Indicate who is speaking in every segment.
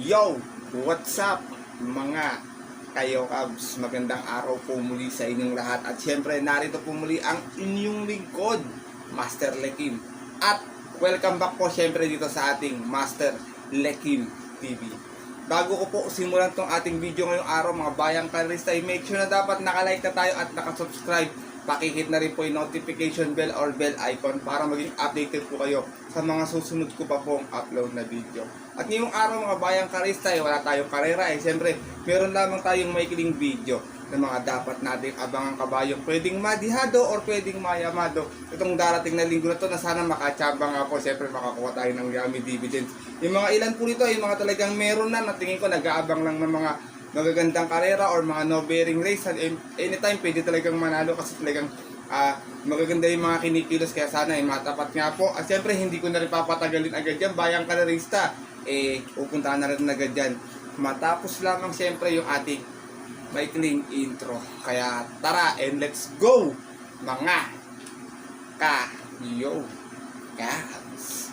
Speaker 1: Yo! What's up mga kayo kabs? Magandang araw po muli sa inyong lahat at syempre narito po muli ang inyong lingkod Master Lekim at welcome back po syempre dito sa ating Master Lekim TV Bago ko po simulan tong ating video ngayong araw mga bayang karista make sure na dapat nakalike na tayo at nakasubscribe pakihit na rin po yung notification bell or bell icon para maging updated po kayo sa mga susunod ko pa pong upload na video. At ngayong araw mga bayang karista, eh, wala tayong karera eh. Siyempre, meron lamang tayong maikling video na mga dapat nating abangang kabayong pwedeng madihado or pwedeng mayamado. Itong darating na linggo na to na sana makachamba nga po. Siyempre, makakuha tayo ng yummy dividends. Yung mga ilan po nito, yung mga talagang meron na, na tingin ko nag-aabang lang ng mga magagandang karera or mga no bearing race at anytime pwede talagang manalo kasi talagang ah, magaganda yung mga kinikilos. Kaya sana ay matapat nga po. At syempre hindi ko na rin papatagalin agad yan. Bayang karerista eh pupuntahan na rin agad yan. Matapos lamang syempre yung ating maikling intro. Kaya tara and let's go mga ka yo guys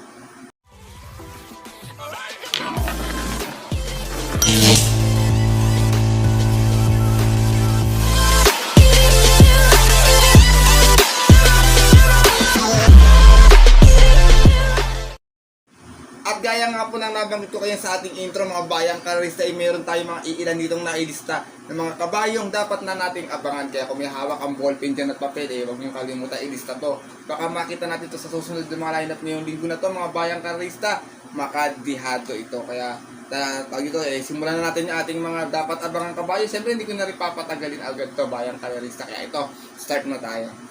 Speaker 1: At nabanggit ko kayo sa ating intro mga bayang karista ay meron tayong mga iilan ditong nailista ng mga kabayong dapat na nating abangan. Kaya kung may hawak ang ballpen dyan at papel, eh, huwag niyong kalimutan ilista to. Baka makita natin to sa susunod na mga lineup ngayong linggo na to mga bayang karista. Makadihado ito. Kaya ta tawag ito eh, simulan na natin yung ating mga dapat abangan kabayo. Siyempre hindi ko na rin papatagalin agad to bayang karista. Kaya ito, start na tayo.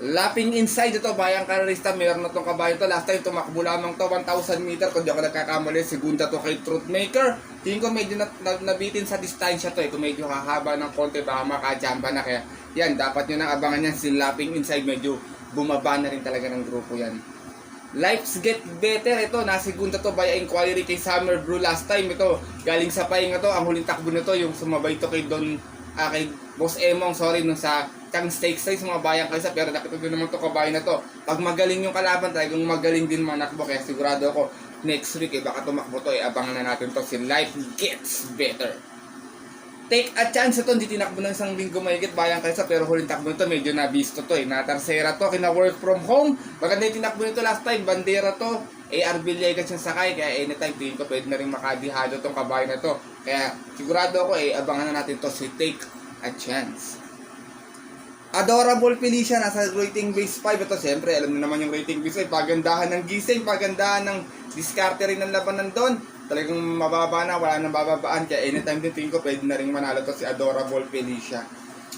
Speaker 1: Lapping inside ito, bayang karerista, meron na tong kabayo to. Last time, tumakbo lamang to, 1,000 meter. Kung di ako nagkakamali, segunda to kay Truthmaker. Tingin ko medyo na, na, nabitin sa distansya to eh. Kung medyo hahaba ng konti, baka makajamba na. Kaya yan, dapat nyo nang abangan yan. Si lapping inside, medyo bumaba na rin talaga ng grupo yan. Lives get better ito, nasigunda to by inquiry kay Summer Brew last time ito. Galing sa pahinga to, ang huling takbo nito yung sumabay to kay Don ah, kay Boss Emong, sorry, nung sa Chang Stakes Race, mga bayang kaysa, pero nakita ko naman to kabayan na to. Pag magaling yung kalaban, talagang magaling din manakbo, kaya sigurado ako, next week, eh, baka tumakbo to, eh, abangan na natin to, si Life Gets Better. Take a chance ito, hindi tinakbo ng isang linggo mahigit bayang kaysa, pero huling takbo nito, medyo nabisto to, eh, natarsera to, kina work from home, maganda yung tinakbo nito last time, bandera to, AR Villegas yung sakay, kaya anytime tingin ko pwede na rin makadihado tong kabayo na to. Kaya sigurado ako eh, abangan na natin to si Take a Chance. Adorable Felicia, nasa rating base 5. Ito, siyempre, alam niyo naman yung rating base 5. Pagandahan ng gising, pagandahan ng diskarte rin ng labanan doon. Talagang mababa na, wala nang bababaan. Kaya anytime din tingin ko, pwede na rin manalo to si Adorable Felicia.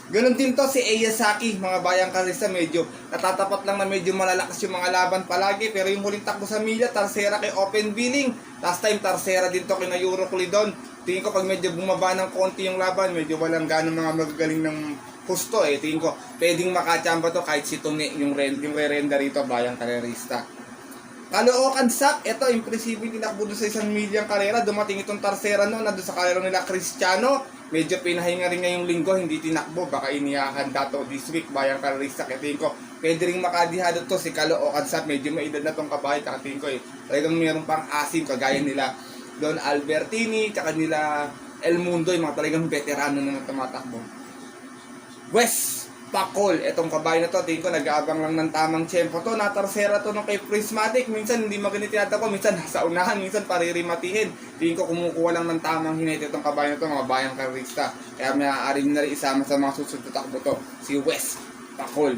Speaker 1: Ganon din to si Eyasaki, mga bayang karista, medyo natatapat lang na medyo malalakas yung mga laban palagi. Pero yung huling takbo sa milya, Tarsera kay Open Billing. Last time, Tarsera din to kay na Euro Kulidon. Tingin ko pag medyo bumaba ng konti yung laban, medyo walang ganong mga magagaling ng husto eh. Tingin ko, pwedeng makachamba to kahit si Tune, yung, rend, yung re-render rito, bayang karerista. Caloocan Sak, ito, impresibo yung tinakbo sa isang milyang karera. Dumating itong Tarsera noon, nandun sa karera nila Cristiano. Medyo pinahinga rin ngayong linggo, hindi tinakbo. Baka inihahanda to this week, bayang karerista. Kaya tingin ko, pwede rin makadihado to si Caloocan Sak. Medyo may na tong kabahay, kaya tingin ko eh. Talagang mayroon pang asim, kagaya nila Don Albertini, tsaka nila El Mundo, yung mga talagang veterano na tumatakbo. West Pakol, etong kabayo na to, tingin ko nag-aabang lang ng tamang tiyempo to, natarsera to nung kay Prismatic, minsan hindi maganit yata ko, minsan nasa unahan, minsan paririmatihin. Tingin ko kumukuha lang ng tamang hinit itong kabayo na to, mga bayang karista. Kaya may aaring na rin isama sa mga susunod na takbo to, si West Pakol.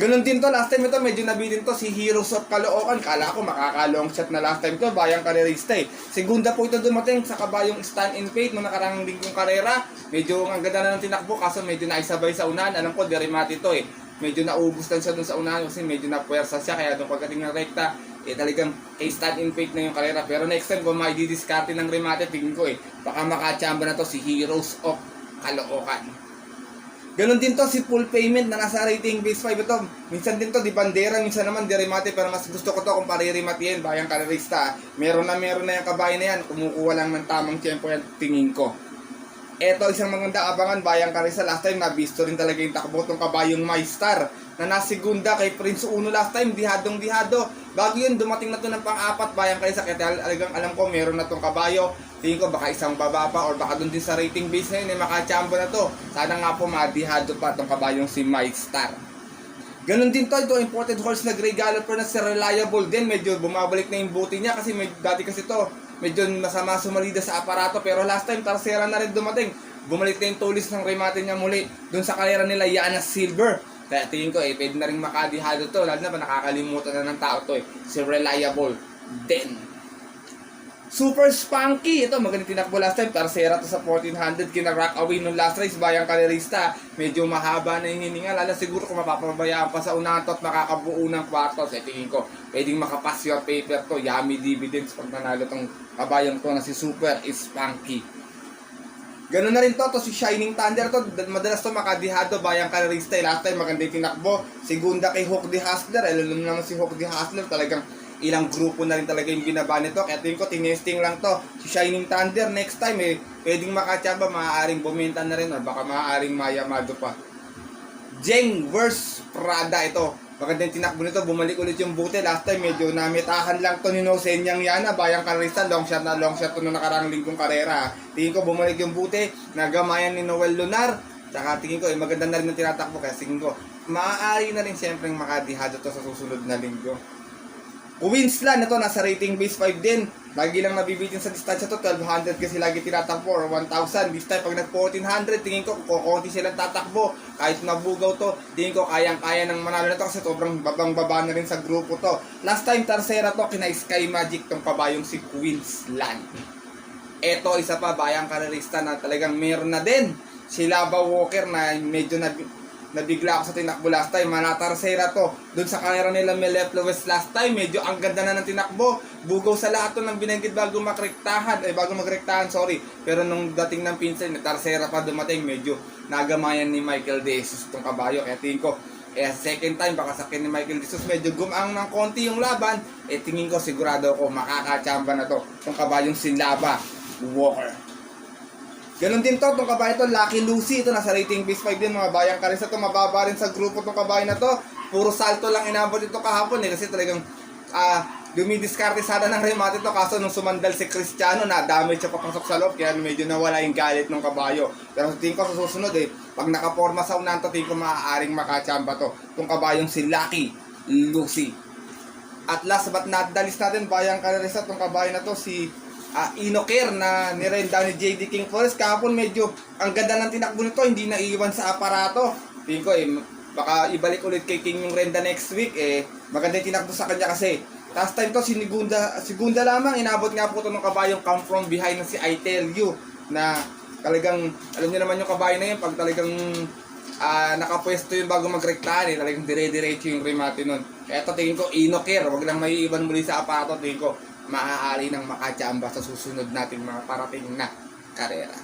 Speaker 1: Ganun din to, last time ito, medyo nabitin to, si Heroes of Caloocan. Kala ko makaka-long shot na last time to, bayang karerista eh. Segunda po ito dumating sa kabayong stand in faith nung nakarang linggong karera. Medyo ang ganda na ng tinakbo, kaso medyo naisabay sa unahan. Alam ko, derimati to eh. Medyo naubos lang siya dun sa unahan kasi medyo napuwersa siya. Kaya doon pagdating ng rekta, eh talagang eh, stand in faith na yung karera. Pero next time, kung may didiskarte ng remate, tingin ko eh, baka makachamba na to si Heroes of Caloocan. Ganon din to si full payment na nasa rating base 5 ito. Minsan din to di bandera, minsan naman di remate pero mas gusto ko to kung parirematihin bayang karerista. Meron na meron na yung kabayo na yan, kumukuha lang ng tamang tempo yan tingin ko. Eto isang maganda abangan bayang karisa last time nabisto rin talaga yung takbo tong kabayong My Star na nasigunda kay Prince Uno last time dihadong dihado Bago yun, dumating na to ng pang-apat bayang sa kaya talagang alam ko meron na tong kabayo. Tingin ko baka isang baba pa or baka doon din sa rating base na yun, eh, makachamba na to. Sana nga po madihado pa tong kabayong si Mike Star. Ganon din to, ito imported horse na Grey Galloper na si Reliable din. Medyo bumabalik na yung buti niya kasi med- dati kasi to medyo masama sumalida sa aparato. Pero last time, Tarsera na rin dumating. Bumalik na yung tulis ng remate niya muli dun sa karera nila Yana Silver. Kaya tingin ko eh, pwede na rin makadihado to. Lalo na pa nakakalimutan na ng tao to eh. Si Reliable din. Super spunky. Ito, magandang tinakbo last time. Tarsera to sa 1400. Kina-rock away nung last race. Bayang karerista. Medyo mahaba na yung hininga. Lalo siguro kung mapapabayaan pa sa unahan to at makakabuo ng kwartos. Eh, tingin ko, pwedeng makapass your paper to. Yummy dividends pag nanalo tong kabayang to na si Super spunky. Ganun na rin to, to si Shining Thunder to, madalas to makadihado bayang karerista. Eh, Last time maganda yung tinakbo. Segunda kay Hook the Hustler, eh, naman si Hook the Hustler, talagang ilang grupo na rin talaga yung binaba nito. Kaya tingin ko, tinesting lang to. Si Shining Thunder, next time eh, pwedeng makatsaba, maaaring bumenta na rin, or baka maaaring mayamado pa. Jeng vs Prada ito. Maganda yung tinakbo nito, bumalik ulit yung buti. Last time medyo namitahan lang to ni Nosenyang Yana, bayang karista, long shot na long shot to nung nakarang linggong karera. Tingin ko bumalik yung buti, nagamayan ni Noel Lunar. Tsaka tingin ko, eh, maganda na rin yung tinatakbo kaya tingin ko, maaari na rin siyempre makadihado to sa susunod na linggo. Winslan, ito nasa rating base 5 din. Lagi lang nabibitin sa distansya to, 1200 kasi lagi tinatakbo or 1000. This time pag nag 1400, tingin ko kukunti silang tatakbo. Kahit mabugaw to, tingin ko kayang-kaya ng manalo na to kasi sobrang babang-baba na rin sa grupo to. Last time Tarsera to, kina Sky Magic tong kabayong si Queensland. Ito, isa pa, bayang karerista na talagang meron na din. Si Lava Walker na medyo na nabigla ako sa tinakbo last time. Manatarsera to. Doon sa karera nila Melep West last time, medyo ang ganda na ng tinakbo. Bugaw sa lahat to ng binanggit bago makrektahan. Eh, bago magrektahan, sorry. Pero nung dating ng pinsan, Tarsera pa dumating, medyo nagamayan ni Michael De Jesus tong kabayo. Kaya tingin ko, eh, second time, baka sakin ni Michael De Jesus, medyo gumaang ng konti yung laban. Eh, tingin ko, sigurado ako, makakachamba na to. Tong kabayong si Lava Walker. Ganon din to, itong kabayan to, Lucky Lucy, ito nasa rating base 5 din, mga bayang karisa to, mababa rin sa grupo itong kabayan na to. Puro salto lang inabot ito kahapon eh, kasi talagang ah dumidiskarte sana ng remate to, kaso nung sumandal si Cristiano, na damage siya papasok sa loob, kaya medyo nawala yung galit ng kabayo. Pero tingin ko sa susunod eh, pag nakaporma sa unahan to, tingin ko maaaring makachamba to, itong kabayong si Lucky Lucy. At last but not the least natin, bayang karisa itong kabayan na to, si ah Inoker na nirenda ni JD King Forest. Kahapon medyo ang ganda ng tinakbo nito, hindi naiiwan sa aparato. Tingin ko eh, baka ibalik ulit kay King yung renda next week eh. Maganda yung tinakbo sa kanya kasi last time to, sinigunda, segunda lamang, inabot nga po ito ng kabayong come from behind na si I Tell You na talagang, alam niyo naman yung kabayo na yun, pag talagang ah nakapwesto yun bago magrektahan eh, talagang dire-diretso yung remate nun. Kaya ito tingin ko, Inoker, wag lang maiiwan muli sa aparato, tingin ko, maaari ng makachamba sa susunod nating mga parating na karera.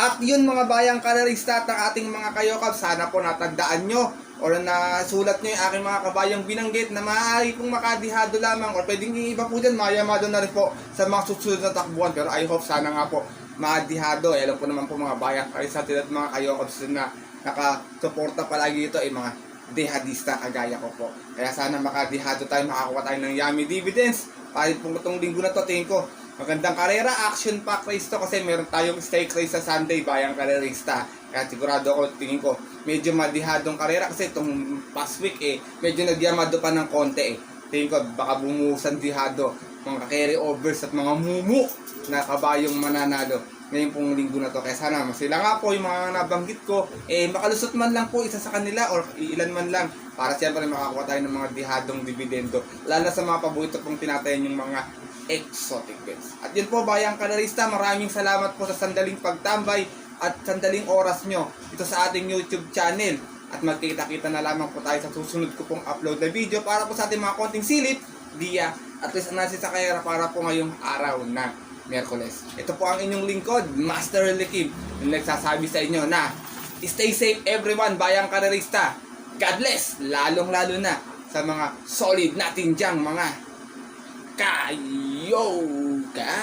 Speaker 1: At yun mga bayang karerista at ang ating mga kayokab, sana po natagdaan nyo or nasulat nyo yung aking mga kabayang binanggit na maaari pong makadihado lamang or pwedeng yung iba po dyan, mayamado na rin po sa mga susunod na takbuhan. Pero I hope sana nga po makadihado. Eh, alam po naman po mga bayang karerista at mga kayokabs na nakasuporta palagi ito ay mga dehadista kagaya ko po. Kaya sana makadihado tayo, makakuha tayo ng yummy dividends. Kahit po itong linggo na to, tingin ko, magandang karera, action pack race to kasi meron tayong stake race sa Sunday, bayang karerista. Kaya sigurado ako, tingin ko, medyo madihadong karera kasi itong past week eh, medyo nagyamado pa ng konti eh. Tingin ko, baka bumuhusan dihado, mga carry overs at mga mumu na kabayong mananalo ngayon pong linggo na to. Kaya sana sila nga po yung mga nabanggit ko, eh makalusot man lang po isa sa kanila or ilan man lang para siyempre makakuha tayo ng mga dihadong dividendo. Lalo sa mga paborito pong tinatayan yung mga exotic bets. At yun po bayang kanarista, maraming salamat po sa sandaling pagtambay at sandaling oras nyo dito sa ating YouTube channel. At magkita-kita na lamang po tayo sa susunod ko pong upload na video para po sa ating mga konting silip, dia, at least analysis sa kaya para po ngayong araw na Miyerkules. Ito po ang inyong lingkod, Master Lekib, yung nagsasabi sa inyo na stay safe everyone, bayang karerista. God bless, lalong-lalo na sa mga solid natin diyang mga kayoka.